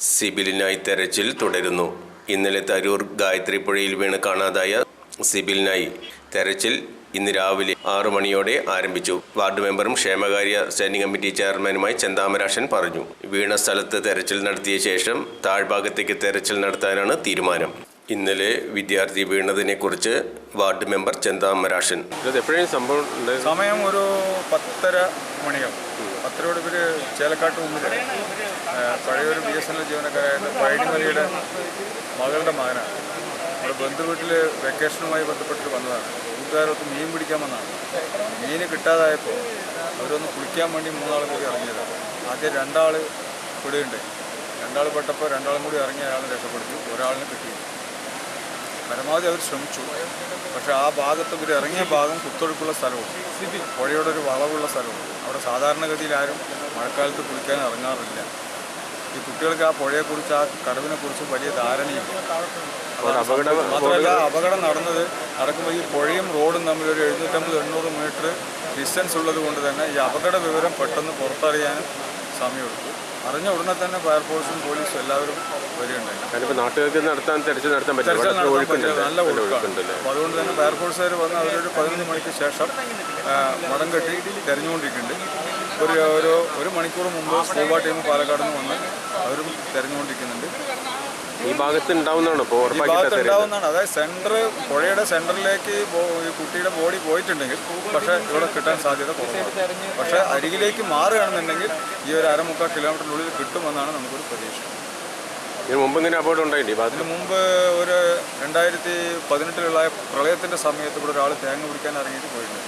സിബിലിനായി തെരച്ചിൽ തുടരുന്നു. ഇന്നലെ തരൂർ ഗായത്രി പുഴയിൽ വീണ് കാണാതായ സിബിലിനായി തെരച്ചിൽ ഇന്ന് രാവിലെ ആറു മണിയോടെ ആരംഭിച്ചു. വാർഡ് മെമ്പറും ക്ഷേമകാര്യ സ്റ്റാൻഡിംഗ് കമ്മിറ്റി ചെയർമാനുമായി ചെന്താമരാശൻ പറഞ്ഞു. വീണ സ്ഥലത്ത് തെരച്ചിൽ നടത്തിയ ശേഷം താഴ്ഭാഗത്തേക്ക് തെരച്ചിൽ നടത്താനാണ് തീരുമാനം. ഇന്നലെ വിദ്യാർത്ഥി വീണതിനെ കുറിച്ച് വാർഡ് മെമ്പർ ചെന്താമരാശൻ. എപ്പോഴും സംഭവം സമയം ഒരു പത്തര മണിയോ പത്തരയോട് ഇവർ ചേലക്കാട്ട് മുമ്പിൽ പഴയൊരു ബി എസ് എൻ എൽ ജീവനക്കാരായ പഴനിമലയുടെ മകളുടെ മകനാണ്. നമ്മുടെ ബന്ധുവീട്ടിൽ വെക്കേഷനുമായി ബന്ധപ്പെട്ട് വന്നതാണ്. കൂട്ടുകാരൊത്ത് മീൻ പിടിക്കാൻ വന്നതാണ്. മീൻ കിട്ടാതായപ്പോൾ അവരൊന്ന് കുളിക്കാൻ വേണ്ടി മൂന്നാൾ കൂടി ഇറങ്ങിയതാണ് ആദ്യം രണ്ടാൾ പെടുകയുണ്ട് രണ്ടാൾ പെട്ടപ്പോൾ രണ്ടാളും കൂടി ഇറങ്ങി അയാളെ രക്ഷപ്പെടുത്തി. ഒരാളിനെ കിട്ടി. പരമാവധി അവർ ശ്രമിച്ചു. പക്ഷെ ആ ഭാഗത്ത് ഇവർ ഇറങ്ങിയ ഭാഗം കുത്തൊഴുക്കുള്ള സ്ഥലവും പുഴയുടെ ഒരു വളവുള്ള സ്ഥലവും. അവിടെ സാധാരണഗതിയിൽ ആരും മഴക്കാലത്ത് കുളിക്കാൻ ഇറങ്ങാറില്ല. ഈ കുട്ടികൾക്ക് ആ പുഴയെക്കുറിച്ച് ആ കടവിനെക്കുറിച്ച് വലിയ ധാരണയില്ല. അപകടം മാത്രമല്ല അപകടം നടന്നത് നടക്കുമ്പോൾ ഈ പുഴയും റോഡും തമ്മിൽ ഒരു എഴുന്നൂറ്റമ്പത് എണ്ണൂറ് മീറ്റർ ഡിസ്റ്റൻസ് ഉള്ളത് കൊണ്ട് തന്നെ ഈ അപകട വിവരം പെട്ടെന്ന് പുറത്തറിയാനും സമയമെടുത്തു. അറിഞ്ഞ ഉടനെ തന്നെ ഫയർഫോഴ്സും പോലീസും എല്ലാവരും വരികയുണ്ടായിരുന്നു. നല്ല ഒഴുക്കാണ്. അപ്പോൾ അതുകൊണ്ട് തന്നെ ഫയർഫോഴ്സുകാർ വന്ന് അവരൊരു പതിനൊന്ന് മണിക്ക് ശേഷം മടം കെട്ടി തെരഞ്ഞുകൊണ്ടിരിക്കുന്നുണ്ട്. ഒരു ഒരു ഒരു മണിക്കൂർ മുമ്പ് സ്കൂബ ടീം പാലക്കാട് നിന്ന് വന്ന് അവരും തെരഞ്ഞുകൊണ്ടിരിക്കുന്നുണ്ട്. ഈ ഭാഗത്ത് ഉണ്ടാവുന്നതാണ് ഇപ്പോൾ ഉറപ്പാക്കി ഭാഗത്ത് ഉണ്ടാവുന്നതാണ്. അതായത് സെന്റർ പുഴയുടെ സെന്ററിലേക്ക് കുട്ടിയുടെ ബോഡി പോയിട്ടുണ്ടെങ്കിൽ പക്ഷെ ഇവിടെ കിട്ടാൻ സാധ്യത കുറവാണ്. പക്ഷേ അരികിലേക്ക് മാറുകയാണെന്നുണ്ടെങ്കിൽ ഈ ഒരു അരമുക്കാൽ കിലോമീറ്ററിനുള്ളിൽ കിട്ടുമെന്നാണ് നമുക്കൊരു പ്രതീക്ഷ. ഇതിന് മുമ്പ് ഇങ്ങനെ അപകടം ഭാഗത്ത്? അതിന് മുമ്പ് ഒരു രണ്ടായിരത്തി പതിനെട്ടിലുള്ള പ്രളയത്തിന്റെ സമയത്ത് ഇവിടെ ഒരാൾ തേങ്ങ പിടിക്കാൻ ഇറങ്ങിയിട്ട് പോയിട്ടുണ്ട്